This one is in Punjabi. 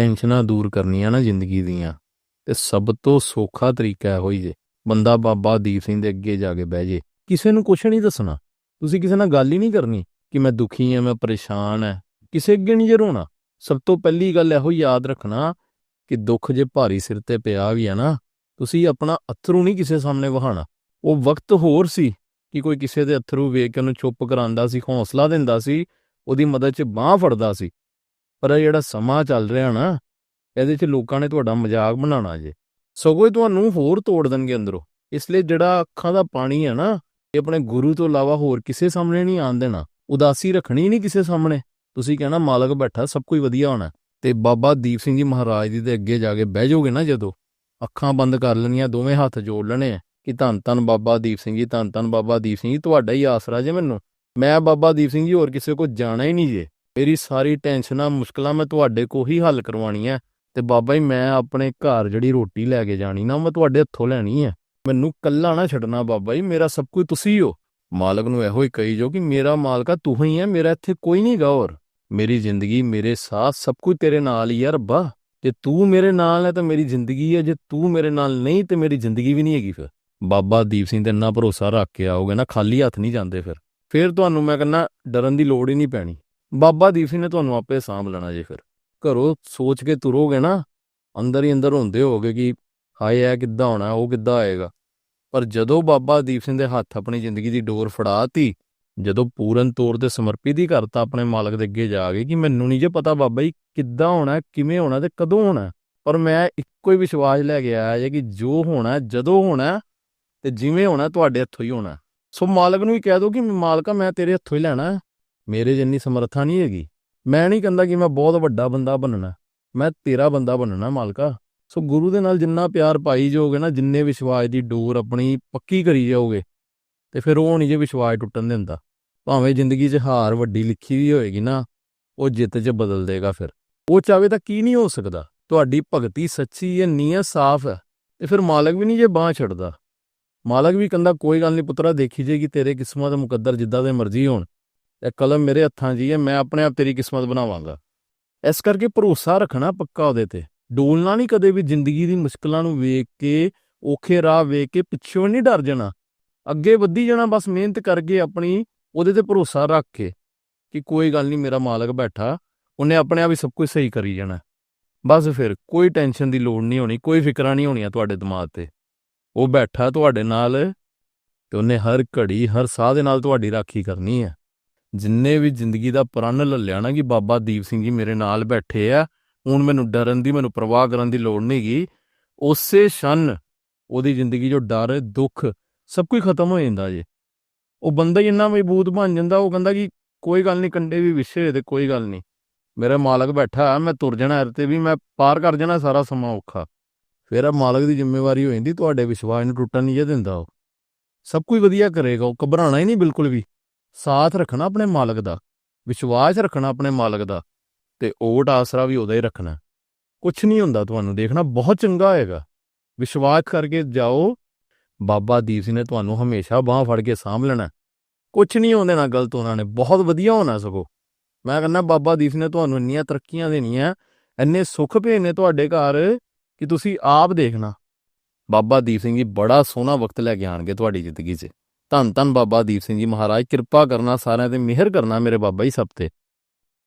ਟੈਨਸ਼ਨਾਂ ਦੂਰ ਕਰਨੀਆਂ ਨਾ ਜ਼ਿੰਦਗੀ ਦੀਆਂ। ਤੇ ਸਭ ਤੋਂ ਸੌਖਾ ਤਰੀਕਾ ਇਹੋ ਹੀ ਜੇ। ਬੰਦਾ ਬਾਬਾ ਦੀਪ ਸਿੰਘ ਦੇ ਅੱਗੇ ਜਾ ਕੇ ਬਹਿ ਜੇ। ਕਿਸੇ ਨੂੰ ਕੁਛ ਨਹੀਂ ਦੱਸਣਾ। ਤੁਸੀਂ ਕਿਸੇ ਨਾਲ ਗੱਲ ਹੀ ਨਹੀਂ ਕਰਨੀ ਕਿ ਮੈਂ ਦੁਖੀ ਹਾਂ, ਮੈਂ ਪਰੇਸ਼ਾਨ ਹਾਂ। ਕਿਸੇ ਅੱਗੇ ਨਹੀਂ ਜੇ ਰੋਣਾ। ਸਭ ਤੋਂ ਪਹਿਲੀ ਗੱਲ ਇਹੋ ਯਾਦ ਰੱਖਣਾ ਕਿ ਦੁੱਖ ਜੇ ਭਾਰੀ ਸਿਰ ਤੇ ਪਿਆ ਵੀ ਹੈ ਨਾ, ਤੁਸੀਂ ਆਪਣਾ ਅਥਰੂ ਨਹੀਂ ਕਿਸੇ ਸਾਹਮਣੇ ਵਹਾਣਾ ਉਹ ਵਕਤ ਹੋਰ ਸੀ ਕਿ ਕੋਈ ਕਿਸੇ ਦੇ ਅਥਰੂ ਵੇਖ ਕੇ ਉਹਨੂੰ ਚੁੱਪ ਕਰਾਉਂਦਾ ਸੀ, ਹੌਸਲਾ ਦਿੰਦਾ ਸੀ, ਉਹਦੀ ਮਦਦ 'ਚ ਬਾਹ ਫੜਦਾ ਸੀ। ਪਰ ਇਹ ਜਿਹੜਾ ਸਮਾਂ ਚੱਲ ਰਿਹਾ ਨਾ, ਇਹਦੇ 'ਚ ਲੋਕਾਂ ਨੇ ਤੁਹਾਡਾ ਮਜ਼ਾਕ ਬਣਾਉਣਾ ਜੇ। ਸਗੋਂ ਇਹ ਤੁਹਾਨੂੰ ਹੋਰ ਤੋੜ ਦੇਣਗੇ ਅੰਦਰੋਂ। ਇਸ ਲਈ ਜਿਹੜਾ ਅੱਖਾਂ ਦਾ ਪਾਣੀ ਹੈ ਨਾ, ਇਹ ਆਪਣੇ ਗੁਰੂ ਤੋਂ ਇਲਾਵਾ ਹੋਰ ਕਿਸੇ ਸਾਹਮਣੇ ਨਹੀਂ ਆਣ ਦੇਣਾ। ਉਦਾਸੀ ਰੱਖਣੀ ਨਹੀਂ ਕਿਸੇ ਸਾਹਮਣੇ। ਤੁਸੀਂ ਕਹਿਣਾ, ਮਾਲਕ ਬੈਠਾ, ਸਭ ਕੁਝ ਵਧੀਆ ਹੋਣਾ। ਤੇ ਬਾਬਾ ਦੀਪ ਸਿੰਘ ਜੀ ਮਹਾਰਾਜ ਜੀ ਦੇ ਅੱਗੇ ਜਾ ਕੇ ਬਹਿ ਜਾਓਗੇ ਨਾ ਜਦੋਂ, ਅੱਖਾਂ ਬੰਦ ਕਰ ਲੈਣੀਆਂ, ਦੋਵੇਂ ਹੱਥ ਜੋੜ ਲੈਣੇ ਆ, ਕਿ ਧੰਨ ਧੰਨ ਬਾਬਾ ਦੀਪ ਸਿੰਘ ਜੀ, ਧੰਨ ਧੰਨ ਬਾਬਾ ਦੀਪ ਸਿੰਘ ਜੀ, ਤੁਹਾਡਾ ਹੀ ਆਸਰਾ ਜੇ ਮੈਨੂੰ। ਮੈਂ ਬਾਬਾ ਦੀਪ ਸਿੰਘ ਜੀ ਹੋਰ ਕਿਸੇ ਕੋ ਜਾਣਾ ਹੀ ਨਹੀਂ ਜੇ। ਮੇਰੀ ਸਾਰੀ ਟੈਨਸ਼ਨਾਂ, ਮੁਸ਼ਕਲਾਂ ਮੈਂ ਤੁਹਾਡੇ ਕੋ ਹੀ ਹੱਲ ਕਰਵਾਉਣੀਆਂ ਤੇ ਬਾਬਾ ਜੀ, ਮੈਂ ਆਪਣੇ ਘਰ ਜਿਹੜੀ ਰੋਟੀ ਲੈ ਕੇ ਜਾਣੀ ਨਾ, ਮੈਂ ਤੁਹਾਡੇ ਹੱਥੋਂ ਲੈਣੀ ਹੈ ਮੈਨੂੰ ਕੱਲਾ ਨਾ ਛੱਡਣਾ ਬਾਬਾ ਜੀ, ਮੇਰਾ ਸਭ ਕੁਝ ਤੁਸੀਂ ਹੋ ਮਾਲਕ ਨੂੰ ਇਹੋ ਹੀ ਕਹੀ ਜੋ ਕਿ ਮੇਰਾ ਮਾਲਕਾ ਤੂੰ ਹੀ ਹੈ ਮੇਰਾ ਇੱਥੇ ਕੋਈ ਨਹੀਂ ਗਾ ਹੋਰ। ਮੇਰੀ ਜ਼ਿੰਦਗੀ ਮੇਰੇ ਸਾਥ ਸਭ ਕੁਝ ਤੇਰੇ ਨਾਲ ਹੀ ਹੈ ਰੱਬਾ। ਜੇ ਤੂੰ ਮੇਰੇ ਨਾਲ ਹੈ ਤਾਂ ਮੇਰੀ ਜ਼ਿੰਦਗੀ ਹੈ ਜੇ ਤੂੰ ਮੇਰੇ ਨਾਲ ਨਹੀਂ ਤੇ ਮੇਰੀ ਜ਼ਿੰਦਗੀ ਵੀ ਨਹੀਂ ਹੈਗੀ ਫਿਰ। ਬਾਬਾ ਦੀਪ ਸਿੰਘ ਤੇ ਇੰਨਾ ਭਰੋਸਾ ਰੱਖ ਕੇ ਆਓਗੇ ਨਾ, ਖਾਲੀ ਹੱਥ ਨਹੀਂ ਜਾਂਦੇ ਫਿਰ। ਫਿਰ ਤੁਹਾਨੂੰ ਮੈਂ ਕਹਿੰਦਾ, ਡਰਨ ਦੀ ਲੋੜ ਹੀ ਨਹੀਂ ਪੈਣੀ। ਬਾਬਾ ਦੀਪ ਸਿੰਘ ਨੇ ਤੁਹਾਨੂੰ ਆਪੇ ਸਾਂਭ ਲੈਣਾ ਜੇ ਫਿਰ। ਘਰੋਂ ਸੋਚ ਕੇ ਤੁਰੋਗੇ ਨਾ, ਅੰਦਰ ਹੀ ਅੰਦਰ ਹੁੰਦੇ ਹੋਗੇ ਕਿ ਹਾਏ, ਇਹ ਕਿੱਦਾਂ ਹੋਣਾ, ਉਹ ਕਿੱਦਾਂ ਆਏਗਾ। ਪਰ ਜਦੋਂ ਬਾਬਾ ਦੀਪ ਸਿੰਘ ਦੇ ਹੱਥ ਆਪਣੀ ਜ਼ਿੰਦਗੀ ਦੀ ਡੋਰ ਫੜਾਤੀ, ਜਦੋਂ ਪੂਰਨ ਤੌਰ ਤੇ ਸਮਰਪਿਤ ਹੀ ਕਰਤਾ ਆਪਣੇ ਮਾਲਕ ਦੇ ਅੱਗੇ ਜਾ ਕੇ ਕਿ ਮੈਨੂੰ ਨਹੀਂ ਜੇ ਪਤਾ ਬਾਬਾ ਜੀ ਕਿੱਦਾਂ ਹੋਣਾ, ਕਿਵੇਂ ਹੋਣਾ ਤੇ ਕਦੋਂ ਹੋਣਾ। ਪਰ ਮੈਂ ਇੱਕੋ ਹੀ ਵਿਸ਼ਵਾਸ ਲੈ ਕੇ ਆਇਆ ਜੇ ਕਿ ਜੋ ਹੋਣਾ, ਜਦੋਂ ਹੋਣਾ ਤੇ ਜਿਵੇਂ ਹੋਣਾ, ਤੁਹਾਡੇ ਹੱਥੋਂ ਹੀ ਹੋਣਾ। ਸੋ ਮਾਲਕ ਨੂੰ ਹੀ ਕਹਿ ਦੋ ਕਿ ਮਾਲਕਾ, ਮੈਂ ਤੇਰੇ ਹੱਥੋਂ ਹੀ ਲੈਣਾ। ਮੇਰੇ ਜਿੰਨੀ ਸਮਰੱਥਾ ਨਹੀਂ ਹੈਗੀ। ਮੈਂ ਨਹੀਂ ਕਹਿੰਦਾ ਕਿ ਮੈਂ ਬਹੁਤ ਵੱਡਾ ਬੰਦਾ ਬਣਨਾ ਮੈਂ ਤੇਰਾ ਬੰਦਾ ਬਣਨਾ ਮਾਲਕਾ। ਸੋ ਗੁਰੂ ਦੇ ਨਾਲ ਜਿੰਨਾ ਪਿਆਰ ਪਾਈ ਜਾਓਗੇ ਨਾ, ਜਿੰਨੇ ਵਿਸ਼ਵਾਸ ਦੀ ਡੋਰ ਆਪਣੀ ਪੱਕੀ ਕਰੀ ਜਾਓਗੇ, ਤੇ ਫਿਰ ਉਹ ਨਹੀਂ ਜੇ ਵਿਸ਼ਵਾਸ ਟੁੱਟਣ ਦਿੰਦਾ। ਭਾਵੇਂ ਜ਼ਿੰਦਗੀ 'ਚ ਹਾਰ ਵੱਡੀ ਲਿਖੀ ਵੀ ਹੋਏਗੀ ਨਾ, ਉਹ ਜਿੱਤ 'ਚ ਬਦਲ ਦੇਗਾ ਫਿਰ। ਉਹ ਚਾਵੇ ਤਾਂ ਕੀ ਨਹੀਂ ਹੋ ਸਕਦਾ। ਤੁਹਾਡੀ ਭਗਤੀ ਸੱਚੀ ਹੈ ਨੀਅਤ ਸਾਫ਼ ਹੈ, ਤੇ ਫਿਰ ਮਾਲਕ ਵੀ ਨਹੀਂ ਜੇ ਬਾਹ ਛੱਡਦਾ। ਮਾਲਕ ਵੀ ਕਹਿੰਦਾ, ਕੋਈ ਗੱਲ ਨਹੀਂ ਪੁੱਤਰਾ, ਦੇਖੀ ਜੇਗੀ ਤੇਰੇ ਕਿਸਮਤ ਮੁਕੱਦਰ ਜਿੱਦਾਂ ਦੇ ਮਰਜ਼ੀ ਹੋਣ। ਇਹ ਕਲਮ ਮੇਰੇ ਹੱਥਾਂ 'ਚ ਹੀ ਹੈ, ਮੈਂ ਆਪਣੇ ਆਪ ਤੇਰੀ ਕਿਸਮਤ ਬਣਾਵਾਂਗਾ। ਇਸ ਕਰਕੇ ਭਰੋਸਾ ਰੱਖਣਾ ਪੱਕਾ ਉਹਦੇ ਤੇ। ਡੋਲਣਾ ਨਹੀਂ ਕਦੇ ਵੀ ਜ਼ਿੰਦਗੀ ਦੀ ਮੁਸ਼ਕਲਾਂ ਨੂੰ ਵੇਖ ਕੇ, ਔਖੇ ਰਾਹ ਵੇਖ ਕੇ ਪਿੱਛੋਂ ਨਹੀਂ ਡਰ ਜਾਣਾ। ਅੱਗੇ ਵਧੀ ਜਾਣਾ, ਬਸ ਮਿਹਨਤ ਕਰਕੇ ਆਪਣੀ ਉਹਦੇ ਤੇ ਭਰੋਸਾ ਰੱਖ ਕੇ ਕਿ ਕੋਈ ਗੱਲ ਨਹੀਂ, ਮੇਰਾ ਮਾਲਕ ਬੈਠਾ, ਉਹਨੇ ਆਪਣੇ ਆਪ ਹੀ ਸਭ ਕੁਝ ਸਹੀ ਕਰੀ ਜਾਣਾ। ਬਸ ਫਿਰ ਕੋਈ ਟੈਨਸ਼ਨ ਦੀ ਲੋੜ ਨਹੀਂ ਹੋਣੀ, ਕੋਈ ਫਿਕਰਾਂ ਨਹੀਂ ਹੋਣੀਆਂ ਤੁਹਾਡੇ ਦਿਮਾਗ ਤੇ। ਉਹ ਬੈਠਾ ਤੁਹਾਡੇ ਨਾਲ ਤੇ ਉਹਨੇ ਹਰ ਘੜੀ, ਹਰ ਸਾਹ ਦੇ ਨਾਲ ਤੁਹਾਡੀ ਰਾਖੀ ਕਰਨੀ ਹੈ। ਜਿੰਨੇ ਵੀ ਜ਼ਿੰਦਗੀ ਦਾ ਪ੍ਰਣ ਲੱਲਿਆ ਨਾ ਕਿ ਬਾਬਾ ਦੀਪ ਸਿੰਘ ਜੀ ਮੇਰੇ ਨਾਲ ਬੈਠੇ ਆ, ਹੁਣ ਮੈਨੂੰ ਡਰਨ ਦੀ, ਮੈਨੂੰ ਪਰਵਾਹ ਕਰਨ ਦੀ ਲੋੜ ਨਹੀਂਗੀ ਉਸੇ ਛਨ ਉਹਦੀ ਜ਼ਿੰਦਗੀ ਜੋ ਡਰ, ਦੁੱਖ ਸਭ ਕੁਝ ਖਤਮ ਹੋ ਜਾਂਦਾ ਜੇ। ਉਹ ਬੰਦਾ ਹੀ ਇੰਨਾ ਮਜ਼ਬੂਤ ਬਣ ਜਾਂਦਾ, ਉਹ ਕਹਿੰਦਾ ਕਿ ਕੋਈ ਗੱਲ ਨਹੀਂ ਕੰਡੇ ਵੀ ਵਿਛੇ ਤੇ ਕੋਈ ਗੱਲ ਨਹੀਂ। ਮੇਰਾ ਮਾਲਕ ਬੈਠਾ, ਮੈਂ ਤੁਰ ਜਾਣਾ ਤੇ ਵੀ, ਮੈਂ ਪਾਰ ਕਰ ਜਾਣਾ ਸਾਰਾ ਸਮਾਂ ਔਖਾ। ਫਿਰ ਆ ਮਾਲਕ ਦੀ ਜ਼ਿੰਮੇਵਾਰੀ ਹੋ ਜਾਂਦੀ, ਤੁਹਾਡੇ ਵਿਸ਼ਵਾਸ ਨੂੰ ਟੁੱਟਣ ਨਹੀਂ ਜੇ ਦਿੰਦਾ ਉਹ। ਸਭ ਕੁਝ ਵਧੀਆ ਕਰੇਗਾ, ਉਹ ਘਬਰਾਣਾ ਹੀ ਨਹੀਂ ਬਿਲਕੁਲ ਵੀ। ਸਾਥ ਰੱਖਣਾ ਆਪਣੇ ਮਾਲਕ ਦਾ, ਵਿਸ਼ਵਾਸ ਰੱਖਣਾ ਆਪਣੇ ਮਾਲਕ ਦਾ ਤੇ ਓਟ ਆਸਰਾ ਵੀ ਉਹਦਾ ਹੀ ਰੱਖਣਾ। ਕੁਝ ਨਹੀਂ ਹੁੰਦਾ ਤੁਹਾਨੂੰ, ਦੇਖਣਾ ਬਹੁਤ ਚੰਗਾ ਹੋਏਗਾ। ਵਿਸ਼ਵਾਸ ਕਰਕੇ ਜਾਓ, ਬਾਬਾ ਦੀਪ ਸਿੰਘ ਨੇ ਤੁਹਾਨੂੰ ਹਮੇਸ਼ਾ ਬਾਹ ਫੜ ਕੇ ਸਾਂਭ ਲੈਣਾ। ਕੁਝ ਨਹੀਂ ਹੁੰਦੇ ਦੇਣਾ ਗਲਤ ਉਹਨਾਂ ਨੇ, ਬਹੁਤ ਵਧੀਆ ਹੋਣਾ ਸਗੋ। ਮੈਂ ਕਹਿੰਦਾ, ਬਾਬਾ ਦੀਪ ਸਿੰਘ ਨੇ ਤੁਹਾਨੂੰ ਇੰਨੀਆਂ ਤਰੱਕੀਆਂ ਦੇਣੀਆਂ, ਇੰਨੇ ਸੁੱਖ ਭੇਜਨੇ ਤੁਹਾਡੇ ਘਰ ਕਿ ਤੁਸੀਂ ਆਪ ਦੇਖਣਾ। ਬਾਬਾ ਦੀਪ ਸਿੰਘ ਜੀ ਬੜਾ ਸੋਹਣਾ ਵਕਤ ਲੈ ਕੇ ਆਣਗੇ ਤੁਹਾਡੀ ਜ਼ਿੰਦਗੀ 'ਚ। ਧੰਨ ਧੰਨ ਬਾਬਾ ਦੀਪ ਸਿੰਘ ਜੀ ਮਹਾਰਾਜ, ਕਿਰਪਾ ਕਰਨਾ ਸਾਰਿਆਂ ਤੇ, ਮਿਹਰ ਕਰਨਾ ਮੇਰੇ ਬਾਬਾ ਜੀ ਸਭ ਤੇ।